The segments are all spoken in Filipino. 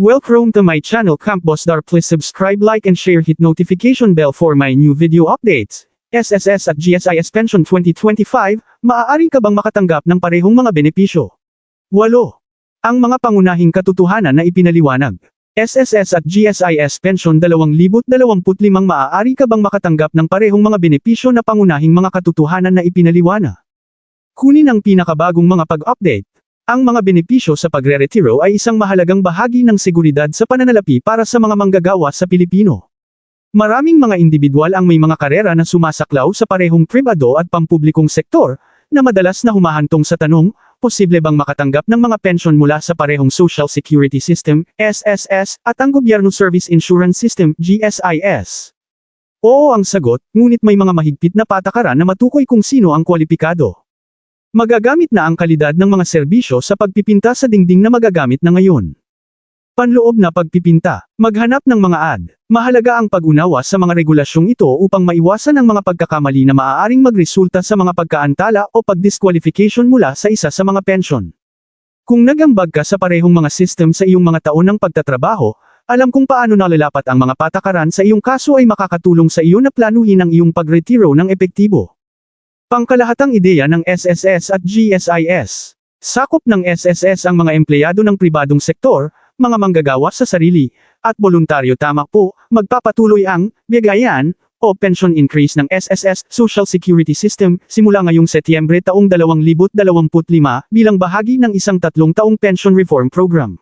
Welcome to my channel Camp Boss Dar. Please subscribe, like and share hit notification bell for my new video updates. SSS at GSIS Pension 2025, maaari ka bang makatanggap ng parehong mga benepisyo? 8. Ang mga pangunahing katotohanan na ipinaliwanag. SSS at GSIS Pension 2025 maaari ka bang makatanggap ng parehong mga benepisyo na pangunahing mga katotohanan na ipinaliwanag? Kunin ang pinakabagong mga pag-update. Ang mga benepisyo sa pagre-retiro ay isang mahalagang bahagi ng seguridad sa pananalapi para sa mga manggagawa sa Pilipino. Maraming mga individual ang may mga karera na sumasaklaw sa parehong pribado at pampublikong sektor, na madalas na humahantong sa tanong, posible bang makatanggap ng mga pensyon mula sa parehong Social Security System, SSS, at ang Gobyerno Service Insurance System, GSIS? Oo ang sagot, ngunit may mga mahigpit na patakaran na matukoy kung sino ang kwalipikado. Magagamit na ang kalidad ng mga serbisyo sa pagpipinta sa dingding na magagamit na ngayon. Panloob na pagpipinta. Maghanap ng mga ad. Mahalaga ang pag-unawa sa mga regulasyong ito upang maiwasan ang mga pagkakamali na maaaring magresulta sa mga pagkaantala o pagdisqualification mula sa isa sa mga pensyon. Kung nagambag ka sa parehong mga system sa iyong mga taon ng pagtatrabaho, alam kung paano nalalapat ang mga patakaran sa iyong kaso ay makakatulong sa iyo na planuhin ang iyong pagretiro ng epektibo. Pangkalahatang ideya ng SSS at GSIS. Sakop ng SSS ang mga empleyado ng pribadong sektor, mga manggagawa sa sarili, at voluntaryo tama po, magpapatuloy ang, bigayan, o pension increase ng SSS Social Security System simula ngayong Setyembre taong 2025 bilang bahagi ng isang tatlong taong pension reform program.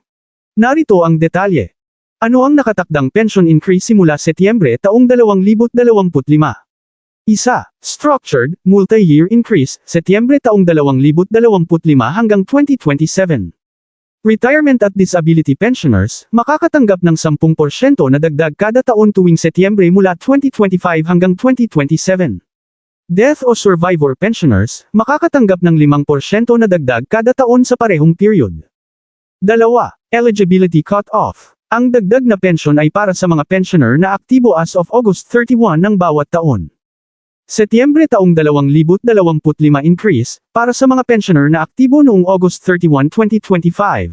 Narito ang detalye. Ano ang nakatakdang pension increase simula Setyembre taong 2025? Isa, structured, multi-year increase, Setyembre taong 2025 hanggang 2027. Retirement at disability pensioners, makakatanggap ng 10% na dagdag kada taon tuwing Setyembre mula 2025 hanggang 2027. Death o survivor pensioners, makakatanggap ng 5% na dagdag kada taon sa parehong period. Dalawa, eligibility cut-off. Ang dagdag na pensyon ay para sa mga pensioner na aktibo as of August 31 ng bawat taon. Setyembre taong 2025 increase, para sa mga pensioner na aktibo noong August 31, 2025.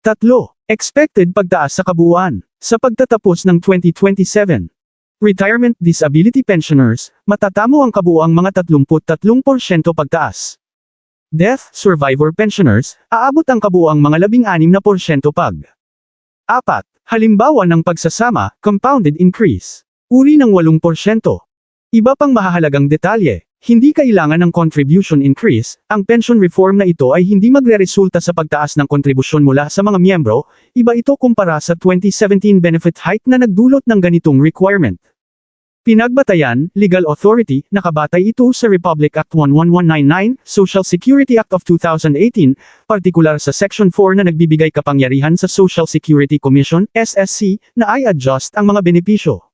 Tatlo, expected pagtaas sa kabuuan. Sa pagtatapos ng 2027. Retirement disability pensioners, matatamo ang kabuuang mga 33% pagtaas. Death survivor pensioners, aabot ang kabuuang mga 16% pag. Apat, halimbawa ng pagsasama, compounded increase. Uri ng 8%. Iba pang mahahalagang detalye, hindi kailangan ng contribution increase, ang pension reform na ito ay hindi magre-resulta sa pagtaas ng kontribusyon mula sa mga miyembro, iba ito kumpara sa 2017 benefit hike na nagdulot ng ganitong requirement. Pinagbatayan, legal authority, nakabatay ito sa Republic Act 11199, Social Security Act of 2018, partikular sa Section 4 na nagbibigay kapangyarihan sa Social Security Commission, SSC, na ay adjust ang mga benepisyo.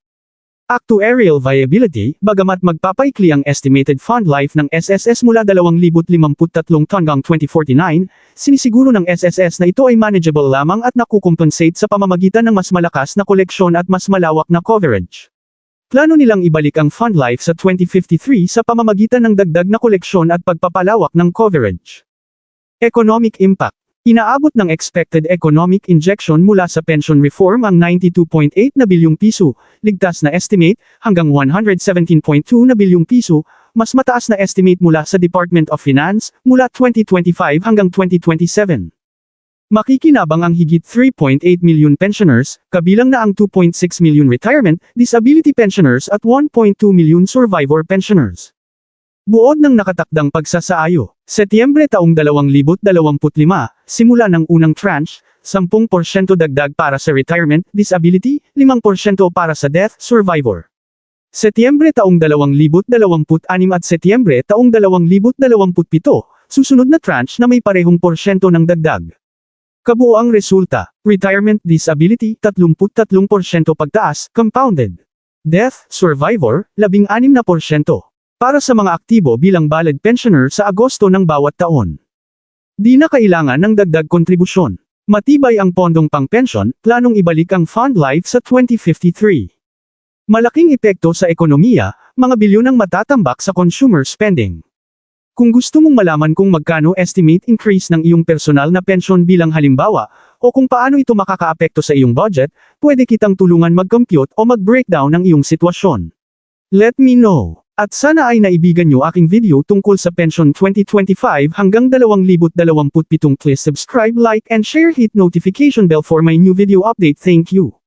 Actuarial viability, bagamat magpapaikli ang estimated fund life ng SSS mula 2053 hanggang 2049, sinisiguro ng SSS na ito ay manageable lamang at nakukompensate sa pamamagitan ng mas malakas na koleksyon at mas malawak na coverage. Plano nilang ibalik ang fund life sa 2053 sa pamamagitan ng dagdag na koleksyon at pagpapalawak ng coverage. Economic impact Inaabot ng expected economic injection mula sa pension reform ang 92.8 na bilyong piso, ligtas na estimate, hanggang 117.2 na bilyong piso, mas mataas na estimate mula sa Department of Finance, mula 2025 hanggang 2027. Makikinabang ang higit 3.8 million pensioners, kabilang na ang 2.6 million retirement, disability pensioners at 1.2 million survivor pensioners. Buod ng nakatakdang pagsasaayo, Setyembre taong 2025, simula ng unang tranche, 10% dagdag para sa retirement, disability, 5% para sa death, survivor. Setyembre taong 2026 at Setyembre taong 2027, susunod na tranche na may parehong porsyento ng dagdag. Kabuoang resulta, retirement disability 33% pagtaas, compounded. Death, survivor, 16%. Para sa mga aktibo bilang valid pensioner sa Agosto ng bawat taon. Di na kailangan ng dagdag kontribusyon. Matibay ang pondong pang-pension, planong ibalik ang fund life sa 2053. Malaking epekto sa ekonomiya, mga bilyonang matatambak sa consumer spending. Kung gusto mong malaman kung magkano estimate increase ng iyong personal na pension bilang halimbawa, o kung paano ito makakaapekto sa iyong budget, pwede kitang tulungan mag-compute o mag-breakdown ng iyong sitwasyon. Let me know. At sana ay naibigan niyo aking video tungkol sa Pension 2025 hanggang 2027. Please subscribe, like and share hit notification bell for my new video update. Thank you.